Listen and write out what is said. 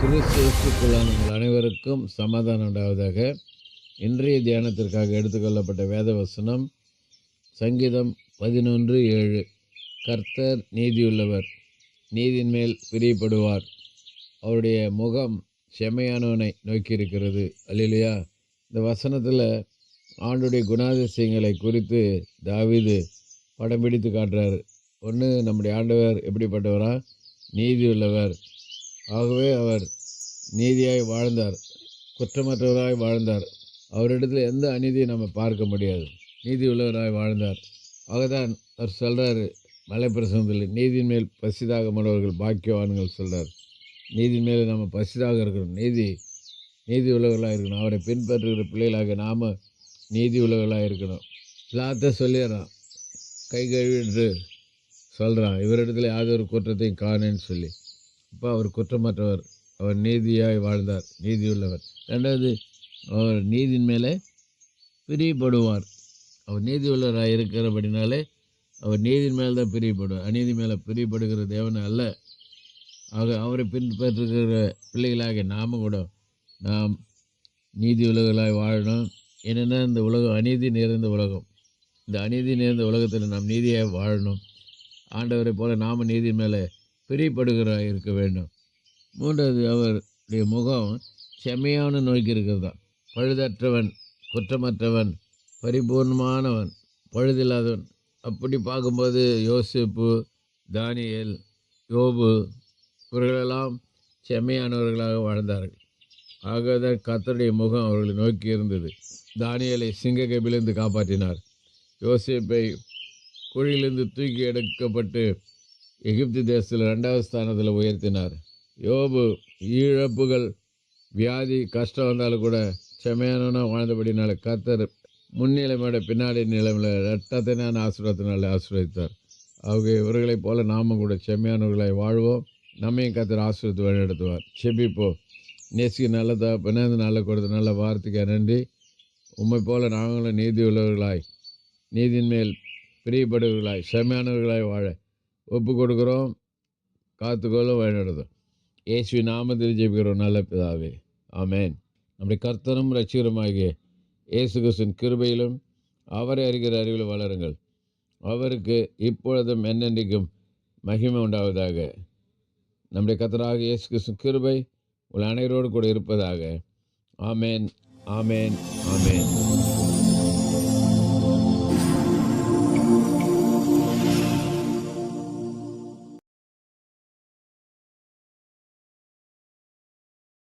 கிறிஸ்துவுக்குள்ளான உங்கள் அனைவருக்கும் சமாதானம் உண்டாவதாக. இன்றைய தியானத்திற்காக எடுத்துக்கொள்ளப்பட்ட வேத வசனம் சங்கீதம் பதினொன்று ஏழு. கர்த்தர் நீதியுள்ளவர் நீதியின் மேல் பிரியப்படுவார். அவருடைய முகம் செம்மையானவனை நோக்கி இருக்கிறது அல்லையா இந்த வசனத்தில் ஆண்டுடைய குணாதிசயங்களை குறித்து தாவிது படம் பிடித்து காட்டுறாரு. ஒன்று நம்முடைய ஆண்டவர் எப்படிப்பட்டவரா? நீதியுள்ளவர். ஆகவே அவர் நீதியாய் வாழ்ந்தார் குற்றமற்றவராய் வாழ்ந்தார். அவரிடத்தில் எந்த அநீதியும் நம்ம பார்க்க முடியாது. நீதி உள்ளவராய் வாழ்ந்தார். ஆகதான் அவர் சொல்கிறாரு மலைப்பிரசனத்தில் நீதியின் மேல் பசிதாக மாணவர்கள் பாக்கியவான்கள் சொல்கிறார் நீதியின் மேல் நம்ம பசிதாக இருக்கணும். நீதி நீதி உள்ளவர்களாக இருக்கணும். அவரை பின்பற்றுகிற பிள்ளைகளாக நாம் நீதி உள்ளவர்களாக இருக்கணும். பிளாத்த சொல்லிடுறான். கை கழுவிட்டு சொல்கிறான் இவரிடத்துல யாதொரு குற்றத்தையும் காணேன்னு சொல்லி. அப்போ அவர் குற்றமற்றவர். அவர் நீதியாய் வாழ்ந்தார். நீதியுள்ளவர். ரெண்டாவது அவர் நீதியின் மேலே பிரியப்படுவார். அவர் நீதியுள்ளவராக இருக்கிறபடினாலே அவர் நீதியின் மேல் தான் பிரியப்படுவார். அநீதி மேலே பிரியப்படுகிற தேவன் அல்ல. ஆக அவரை பின்பற்றுகிற பிள்ளைகளாக நாம் கூட நாம் நீதி உலகளாய் வாழணும். என்னென்னா இந்த உலகம் அநீதி நிறைந்த உலகம். இந்த அநீதி நிறைந்த உலகத்தில் நாம் நீதியாக வாழணும். ஆண்டவரை போல நாம் நீதி மேலே பிரியப்படுகிறாய் இருக்க வேண்டும். மூன்றாவது அவருடைய முகம் செம்மையான நோய்க்கு இருக்கிறது? தான் பழுதற்றவன் குற்றமற்றவன் பரிபூர்ணமானவன் பழுதில்லாதவன். அப்படி பார்க்கும்போது யோசிப்பு தானியல் யோபு இவர்களெல்லாம் செம்மையானவர்களாக வாழ்ந்தார்கள். ஆகதான் கத்தருடைய முகம் அவர்களை நோக்கி இருந்தது. தானியலை சிங்க கபிலிருந்து காப்பாற்றினார். யோசிப்பை குழியிலிருந்து தூக்கி எடுக்கப்பட்டு எகிப்து தேசத்தில் ரெண்டாவது ஸ்தானத்தில் உயர்த்தினார். யோபு இழப்புகள் வியாதி கஷ்டம் வந்தாலும் கூட செம்மையானவனாக வாழ்ந்தபடினால கத்தர் முன்னிலைமையோட பின்னாடி நிலைமையில் ரெட்டத்தினான ஆசீர்வாதத்தினால ஆசீர்வதித்தார். அவங்க இவர்களைப் போல நாமும் கூட செம்மையானவர்களாய் வாழ்வோம். நம்மையும் கத்தர் ஆசீர்வத்து வழிநடத்துவார். செபிப்போ. நேசிக்கு நல்ல தகப்பனே அந்த நல்ல கொடுத்த நல்ல வார்த்தைக்கு நன்றி. உண்மை போல நாங்களும் நீதி உள்ளவர்களாய் நீதியின் மேல் பிரியப்படுவர்களாய் செம்மையானவர்களாய் வாழ ஒப்பு கொடுக்குறோம். காத்துக்கொள்ளும் வழிநடத்தும். இயேசுவி நாமத்தில் ஜெபிக்கிறோம் நல்ல பிதாவே. ஆமேன். நம்முடைய கர்த்தனும் ரட்சிகருமாகிய இயேசு கிருஷ்ணன் கிருபையிலும் அவரை அறிகிற அறிவில் வளருங்கள். அவருக்கு இப்பொழுதும் என்னென்றைக்கும் மகிமை உண்டாவதாக. நம்முடைய கத்தராக இயேசு கிறிஸ்துவின் கிருபை உள்ள அனைவரோடு கூட இருப்பதாக. ஆமேன் ஆமேன் ஆமேன்.